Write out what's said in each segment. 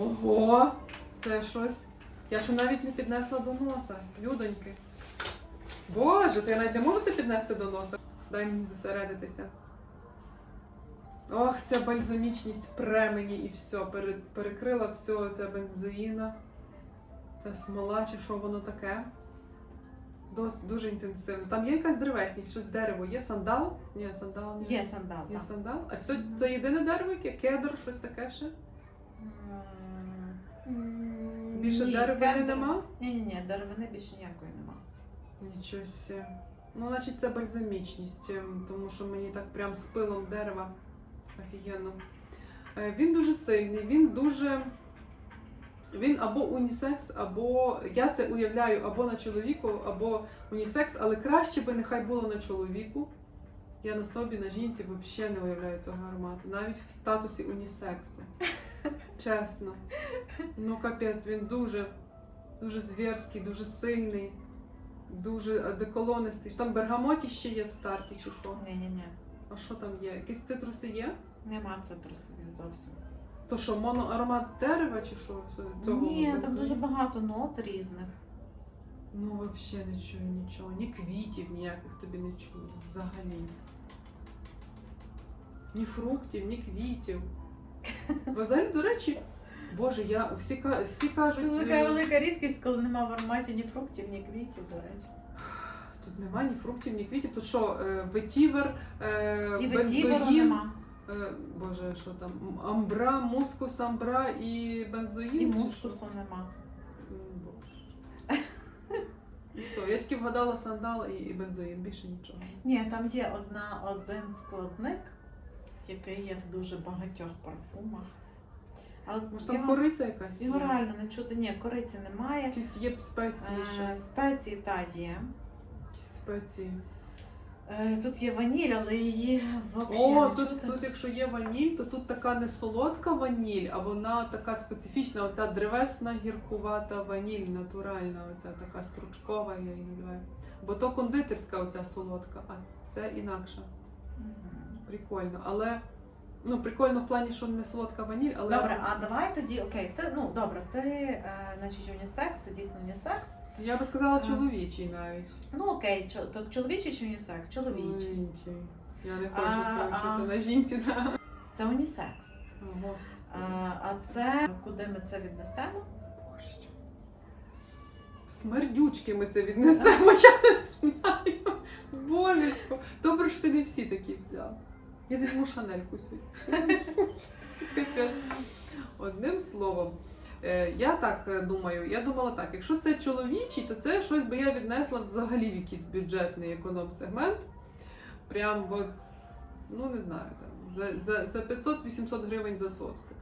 Ого! Це щось. Я ще навіть не піднесла до носа. Людоньки. Боже, то я навіть не можу це піднести до носа. Дай мені зосередитися. Ох, ця бальзамічність пре мені і все. перекрила все, ця бензоїна. Ця смола, чи що воно таке. Дос, дуже інтенсивно. Там є якась древесність, щось дерево. Є сандал? Ні, сандал не Є сандал. Є так. сандал? А все, це єдине дерево, яке кедр, щось таке ще? Більше ні, деревини кедр- нема? Ні, ні, ні, деревини більше ніякої нема. Нічого себе. Ну, значить, це бальзамічність, ем, тому що мені так прям з пилом дерева офігенно. Е, Він дуже сильний, він дуже. Він або унісекс, або я це уявляю або на чоловіку, або унісекс, але краще би нехай було на чоловіку. Я на собі, на жінці взагалі не уявляю цього аромату, навіть в статусі унісексу. Чесно. Ну капець, він дуже, дуже звірський, дуже сильний, дуже деколонистий. Там бергамоті ще є в старті, чи що? Ні, ні, ні. А що там є? Якісь цитруси є? Нема цитрусових зовсім. То що, моноаромат дерева чи що? Цього Ні, там бензину? дуже багато нот різних. Ну, взагалі не чую нічого. Ні квітів ніяких тобі не чую. Взагалі. Ні фруктів, ні квітів. Взагалі, до речі, Боже, я всі, всі кажуть. Це така велика рідкість, коли нема в ароматі ні фруктів, ні квітів, до речі. Тут нема ні фруктів, ні квітів. Тут що, е, ветівер, е, І бензоїн, нема. е, боже, що там, амбра, мускус, амбра і бензоїн. І мускусу нема. Боже. Ну все, я тільки вгадала сандал і, і бензоїн, більше нічого. Ні, там є одна, один складник, який є в дуже багатьох парфумах. Але Може там його, кориця якась? є? його реально не чути. Ні, кориці немає. Якісь є спеції ще. Е, Спеції та є. Якісь спеції. Е, Тут є ваніль, але її взагалі О, не тут, чути. тут, якщо є ваніль, то тут така не солодка ваніль, а вона така специфічна, оця древесна гіркувата ваніль, натуральна, оця така стручкова, я її називаю. Бо то кондитерська оця солодка, а це інакша. Мгм. Прикольно. Але ну, прикольно в плані, що не солодка ваніль, але Добре, а давай тоді, окей, ти, ну добре, ти, е, значить, унісекс, це дійсно унісекс. я би сказала А. чоловічий навіть. Ну окей, чо, то чоловічий чи унісекс? Чоловічий. Чоловічий. Я не хочу А, це а. вчити на жінці. Да. Це унісекс. О, Господи. А, а це куди ми це віднесемо? Божечко. Смердючки ми це віднесемо, я не знаю. Божечко. Добре, що ти не всі такі взяв. Я візьму шанельку сьогодні. Одним словом, е, я так е, думаю, я думала так, якщо це чоловічий, то це щось би я віднесла взагалі в якийсь бюджетний економ-сегмент. Прям от, ну не знаю, там, за, за, за 500-800 гривень за сотку.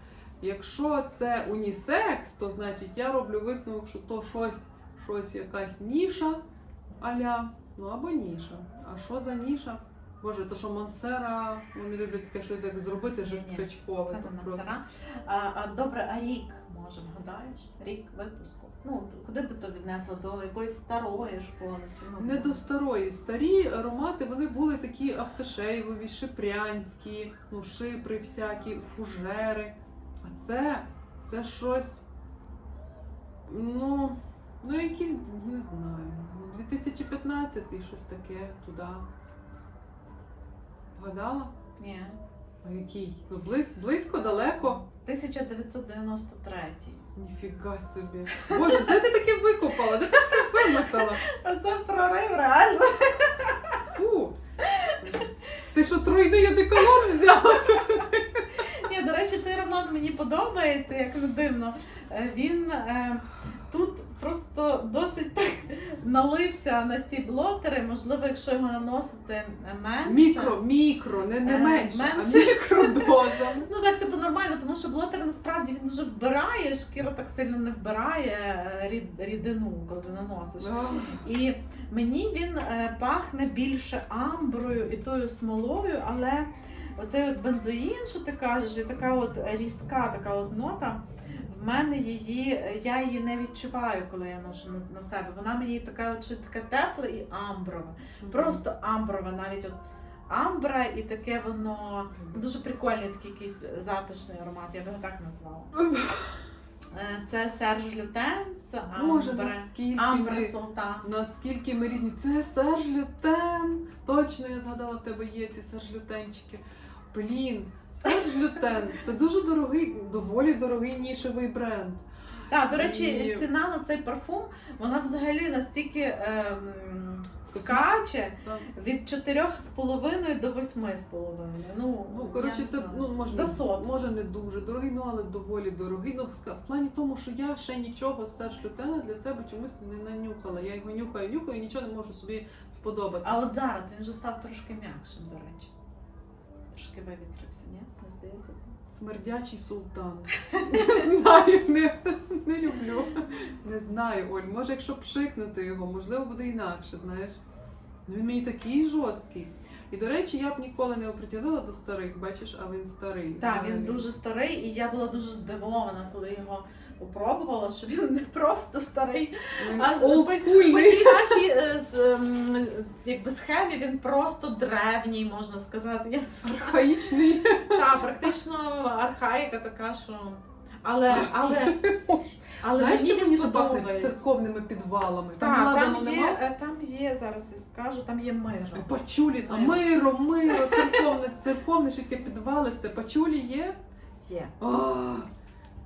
Якщо це унісекс, то значить я роблю висновок, що то щось, щось якась ніша аля, ну або ніша. А що за ніша? Боже, то що Монсера, вони люблять таке щось як зробити жесткачкове. Це не просто- А, а добре, а рік, може, вгадаєш? Рік випуску. Ну, куди би то віднесло? До якоїсь старої школи? Чи, ну, Не до старої. Старі аромати вони були такі автошейвові, шипрянські, ну, шипри всякі, фужери. А це, це щось. Ну, ну якийсь, не знаю. 2015 щось таке туди. Вгадала? Ні. А який? Ну, близь, близько, далеко. 1993. Ніфіга собі. Боже, де ти таке викопала? Де ти таке вимотала? А це прорив, реально. Фу. Ти що, тройний одеколон взяла? Аромат мені подобається, як не дивно. Він е, тут просто досить так налився на ці блотери. Можливо, якщо його наносити менше. Мікро, мікро, не, не менше, менше. а мікродоза. Ну так типу нормально, тому що блотер насправді він дуже вбирає, шкіра так сильно не вбирає е, рід- рідину, коли ти наносиш. І мені він е, пахне більше амброю і тою смолою, але оцей от бензоїн, що ти кажеш, і така от різка, така от нота. В мене її, я її не відчуваю, коли я ношу на, себе. Вона мені така от щось таке тепле і амброве. Просто амброве, навіть от амбра, і таке воно дуже прикольний такий якийсь затишний аромат, я би його так назвала. Е, Це Серж Лютенс, Боже, Амбре. наскільки Амбре ми, наскільки ми різні. Це Серж Лютен. Точно я згадала, в тебе є ці Серж Лютенчики. Блін, Серж Лютен. Це дуже дорогий, доволі дорогий нішевий бренд. Так, до речі, І- ціна на цей парфум, вона взагалі настільки ем, скаче від 4,5 до 8,5. Ну, Ну, коротше, це ну може за сот. може не дуже дорогий, ну але доволі дорогий. Ну в плані тому, що я ще нічого старш Лютена для себе чомусь не нанюхала. Я його нюхаю, нюхаю і нічого не можу собі сподобати. А от зараз він вже став трошки м'якшим, до речі. Трошки вивітрився, ні? Не здається? Смердячий султан. Не знаю, не, не люблю. Не знаю, Оль. Може, якщо пшикнути його, можливо, буде інакше, знаєш. Ну він мені такий жорсткий. І до речі, я б ніколи не оприділила до старих, бачиш, а він старий. Так, він дуже старий, і я була дуже здивована, коли його попробувала, що він не просто старий, Він а. По тій нашій е, ем, якби схемі він просто древній, можна сказати. Я. Архаїчний. Та, практично архаїка така, що. Але, але, але Знаєш, мені що мені пахне церковними підвалами? Ладану там нема? є, е, там є, зараз я скажу, там є миро. Пачулі, а Миро. миро, церковне, церковне ще таке підвалисте. Пачулі є? Є. А,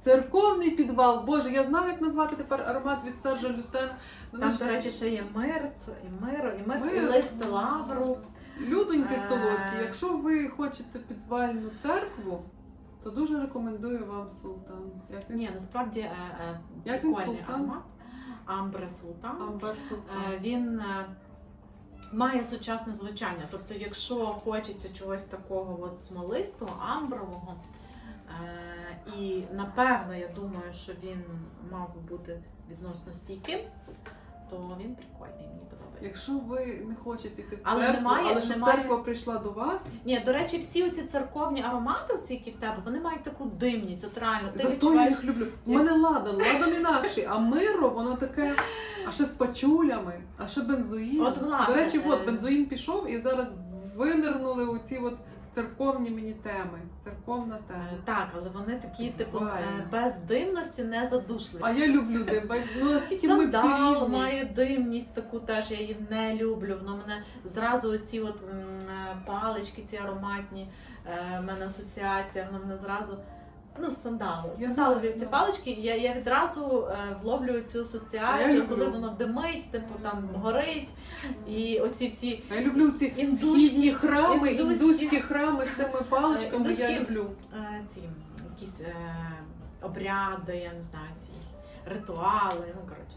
церковний підвал. Боже, я знаю, як назвати тепер аромат від Сержа Лютена. Ну, Там, ну, до речі, ще є мирт, і миро, і мирт, і лист лавру. Людоньки Е. солодкі. Якщо ви хочете підвальну церкву, то дуже рекомендую вам султан. Як він? Ні, насправді е, е, Як він, прикольний Султан? аромат. Амбре Султан. Амбар Е, султан. Він е, має сучасне звучання. Тобто, якщо хочеться чогось такого от смолистого, амбрового, е, і напевно, я думаю, що він мав би бути відносно стійким, то він прикольний, мені подобається. Якщо ви не хочете йти в Але церкву, немає- але щоб немає- церква прийшла до вас, Ні, до речі, всі оці церковні аромати, оці, які в тебе, вони мають таку димність, от реально. Ти зато я їх люблю. У мене ладан, ладан інакший, а миро, воно таке, а ще з пачулями, а ще бензоїн. От, власне, До речі, от е, бензоїн пішов і зараз винирнули оці от церковні мені теми. Церковна Е, тема. Так, але вони такі, типу, Буквально. е, без димності не задушливі. А я люблю дим. бач, Ну наскільки ми всі Сандал різні. має димність таку теж, я її не люблю. Воно мене зразу оці от м, е, палички, ці ароматні, е, в мене асоціація, воно мене зразу. Ну, сандалу. Я Сандалові знаю, ці знаю. палички, я, я відразу е, вловлюю цю асоціацію, я коли люблю. воно димить, типу там горить. І оці всі я люблю ці Індуські- східні храми, індуські- індуські храми з тими паличками. Я Індуські- люблю. е, ці якісь е, обряди, я не знаю, ці ритуали. Ну, коротше,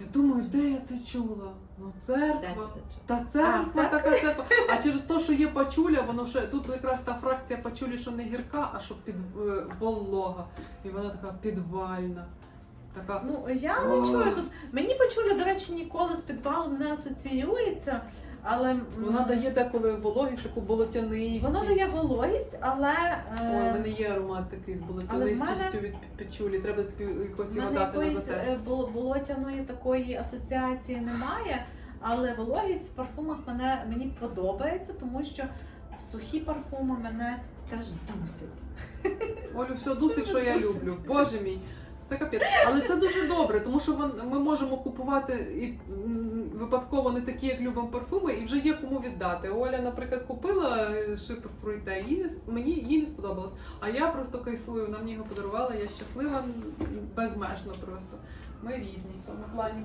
Я думаю, де я це чула? Ну, церква. Та церква, А, така церква. А через те, що є пачуля, воно ще тут якраз та фракція пачулі, що не гірка, а що під е, волога. І вона така підвальна. Така. Ну, я не чую тут. Мені почуля, до речі, ніколи з підвалом не асоціюється, але Вона дає деколи вологість, таку болотянистість. вона дає вологість, але Ой, в е, мене є аромат такий з болотянистістю від печулі. Треба тобі якось його дати на затест. е, болотяної такої асоціації немає. Але вологість в парфумах мене мені подобається, тому що сухі парфуми мене теж дусять. Олю, все досить, що я люблю. Боже мій. Це капець. Але це дуже добре, тому що ми можемо купувати і випадково не такі, як любимо парфуми, і вже є кому віддати. Оля, наприклад, купила е, шипр фруйте, їй не мені їй не сподобалось. А я просто кайфую. Вона мені його подарувала, я щаслива безмежно просто. Ми різні в тому плані.